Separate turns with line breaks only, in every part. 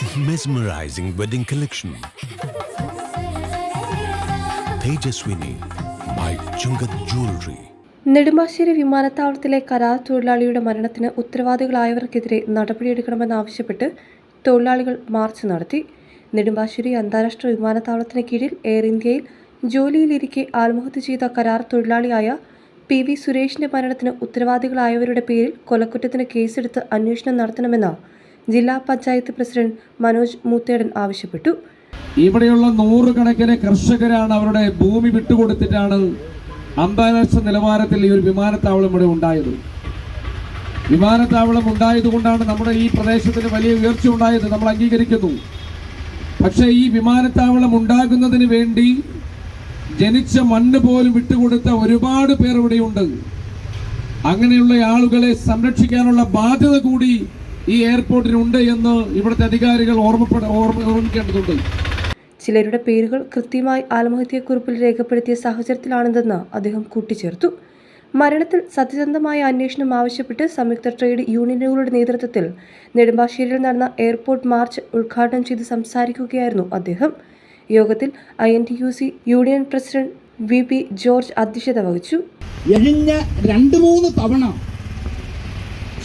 mesmerizing wedding collection. Tejaswini by Chungath Jewelry.
Nedumbassery വിമാനത്താവളത്തിലെ കരാർ തൊഴിലാളിയുടെ മരണത്തിന് ഉത്തരവാദികളായവർക്കെതിരെ നടപടിയെടുക്കണമെന്നാവശ്യപ്പെട്ട് തൊഴിലാളികൾ മാർച്ച് നടത്തി നെടുമ്പാശ്ശേരി അന്താരാഷ്ട്ര വിമാനത്താവളത്തിന് കീഴിൽ എയർ ഇന്ത്യയിൽ ജോലിയിലിരിക്കെ ആത്മഹത്യ ചെയ്ത കരാർ തൊഴിലാളിയായ പി വി സുരേഷിന്റെ മരണത്തിന് ഉത്തരവാദികളായവരുടെ പേരിൽ കൊലക്കുറ്റത്തിന് കേസെടുത്ത് അന്വേഷണം നടത്തണമെന്ന് ജില്ലാ പഞ്ചായത്ത് പ്രസിഡന്റ് മനോജ് മൂത്തേടൻ ആവശ്യപ്പെട്ടു.
ഇവിടെയുള്ള നൂറുകണക്കിന് കർഷകരാണ് അവരുടെ ഭൂമി വിട്ടുകൊടുത്തിട്ടാണ് അന്താരാഷ്ട്ര നിലവാരത്തിൽ ഈ ഒരു വിമാനത്താവളം ഇവിടെ ഉണ്ടായത്. വിമാനത്താവളം ഉണ്ടായതുകൊണ്ടാണ് നമ്മുടെ ഈ പ്രദേശത്തിന് വലിയ ഉയർച്ച ഉണ്ടായത് നമ്മൾ അംഗീകരിക്കുന്നു. പക്ഷേ ഈ വിമാനത്താവളം ഉണ്ടാകുന്നതിന് വേണ്ടി ജനിച്ച മണ്ണ് പോലും വിട്ടുകൊടുത്ത ഒരുപാട് പേർ ഇവിടെയുണ്ട്. അങ്ങനെയുള്ള ആളുകളെ സംരക്ഷിക്കാനുള്ള ബാധ്യത കൂടി ഈ എയർപോർട്ടിനുണ്ട് എന്ന് ഇവിടുത്തെ അധികാരികൾ ഓർമ്മപ്പെട ഓർമ്മ ഓർമ്മിക്കേണ്ടതുണ്ട്.
ചിലരുടെ പേരുകൾ കൃത്യമായി ആത്മഹത്യക്കുറിപ്പിൽ രേഖപ്പെടുത്തിയ സാഹചര്യത്തിലാണിതെന്ന് അദ്ദേഹം കൂട്ടിച്ചേർത്തു. മരണത്തിൽ സത്യസന്ധമായ അന്വേഷണം ആവശ്യപ്പെട്ട് സംയുക്ത ട്രേഡ് യൂണിയനുകളുടെ നേതൃത്വത്തിൽ നെടുമ്പാശ്ശേരിയിൽ നടന്ന എയർപോർട്ട് മാർച്ച് ഉദ്ഘാടനം ചെയ്ത് സംസാരിക്കുകയായിരുന്നു അദ്ദേഹം. യോഗത്തിൽ I N T U C union president V P George അധ്യക്ഷത വഹിച്ചു.
രണ്ട് മൂന്ന് തവണ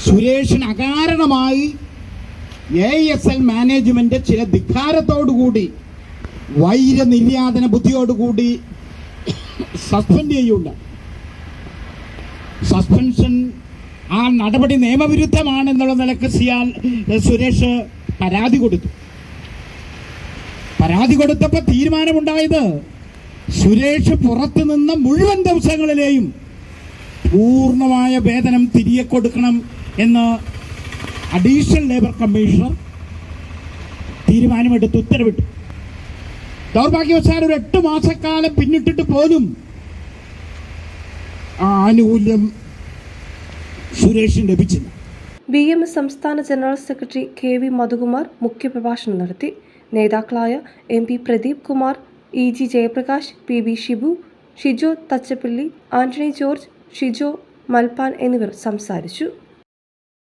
സുരേഷിന് അകാരണമായി എ എസ് എൽ മാനേജ്മെന്റ് ചില ധിക്കാരത്തോടുകൂടി വൈര നിര്യാതന ബുദ്ധിയോടുകൂടി സസ്പെൻഡ് ചെയ്യുണ്ട് സസ്പെൻഷൻ ആ നടപടി നിയമവിരുദ്ധമാണെന്നുള്ള നിലയ്ക്ക് സിയാൽ സുരേഷ് പരാതി കൊടുത്തു. പരാതി കൊടുത്തപ്പോൾ തീരുമാനമുണ്ടായത് സുരേഷ് പുറത്തു നിന്ന് മുഴുവൻ ദിവസങ്ങളിലെയും പൂർണമായ വേതനം തിരികെ കൊടുക്കണം എന്ന് അഡീഷണൽ ലേബർ കമ്മീഷണർ തീരുമാനമെടുത്ത് ഉത്തരവിട്ടു. ദൗർഭാഗ്യവശാൽ ഒരു എട്ട് മാസക്കാലം പിന്നിട്ടിട്ട് പോലും ആനുകൂല്യം സുരേഷിന് ലഭിച്ചില്ല.
ബി എം എസ് സംസ്ഥാന general secretary K V Madhukumar മുഖ്യപ്രഭാഷണം നടത്തി. നേതാക്കളായ M P Pradeep Kumar E G Jayaprakash P B Shibu Shijo Thachappally Antony George Shijo Malpan എന്നിവർ സംസാരിച്ചു.